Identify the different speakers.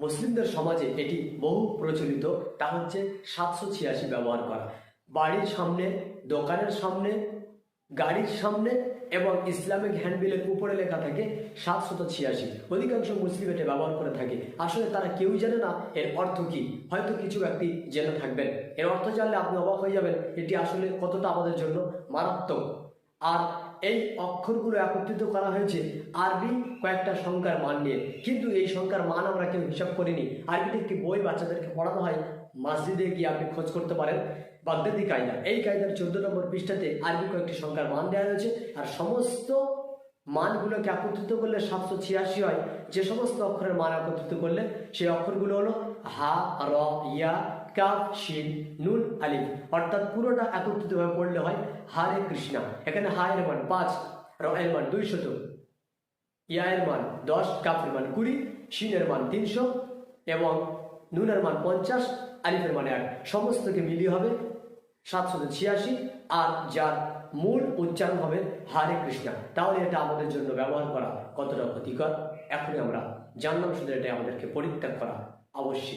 Speaker 1: মুসলিমদের সমাজে এটি বহু প্রচলিত। তা হচ্ছে সাতশো ছিয়াশি ব্যবহার করা। বাড়ির সামনে, দোকানের সামনে, গাড়ির সামনে এবং ইসলামিক হ্যান্ডবিলের উপরে লেখা থাকে সাতশত ছিয়াশি। অধিকাংশ মুসলিম এটা ব্যবহার করে থাকে। আসলে তারা কেউই জানে না এর অর্থ কি। হয়তো কিছু ব্যক্তি জেনে থাকবেন। এর অর্থ জানলে আপনি অবাক হয়ে যাবেন, এটি আসলে কতটা আমাদের জন্য মারাত্মক। আর এই অক্ষরগুলো একত্রিত করা হয়েছে আরবি কয়েকটা সংখ্যার মান নিয়ে। কিন্তু এই সংখ্যার মান আমরা কেউ হিসাব করিনি। আরবিতে একটি বই বাচ্চাদেরকে পড়ানো হয়। মসজিদে গিয়ে আপনি খোঁজ করতে পারেন। বাগদাদি কায়দা। এই কায়দার চোদ্দ নম্বর পৃষ্ঠাতে আরবি কয়েকটি সংখ্যার মান দেওয়া হয়েছে আর সমস্ত মানগুলোকে একত্রিত করলে সাতশো ছিয়াশি হয়। যে সমস্ত অক্ষরের মান একত্রিত করলে সেই অক্ষরগুলো হলো হা, র, ইয়া, কাফ, শিন, নুন, আলিফ। অর্থাৎ পুরোটা একত্রিতভাবে পড়লে হয় হারে কৃষ্ণা। এখানে হা এর মান পাঁচ র এর মান দুইশত। ইয়া এর মান দশ, কাফের মান কুড়ি, শিনের মান তিনশো এবং নুনের মান পঞ্চাশ, আলিফের মান এক। সমস্তকে মিলিয়ে হবে সাতশত ছিয়াশি আর যার মূল উচ্চারণ হবে হারে কৃষ্ণা। তাহলে এটা আমাদের জন্য ব্যবহার করা কতটা ক্ষতিকর? এখনই আমরা জানলাম, শুধু এটা আমাদেরকে পরিত্যাগ করা আবশ্যিক।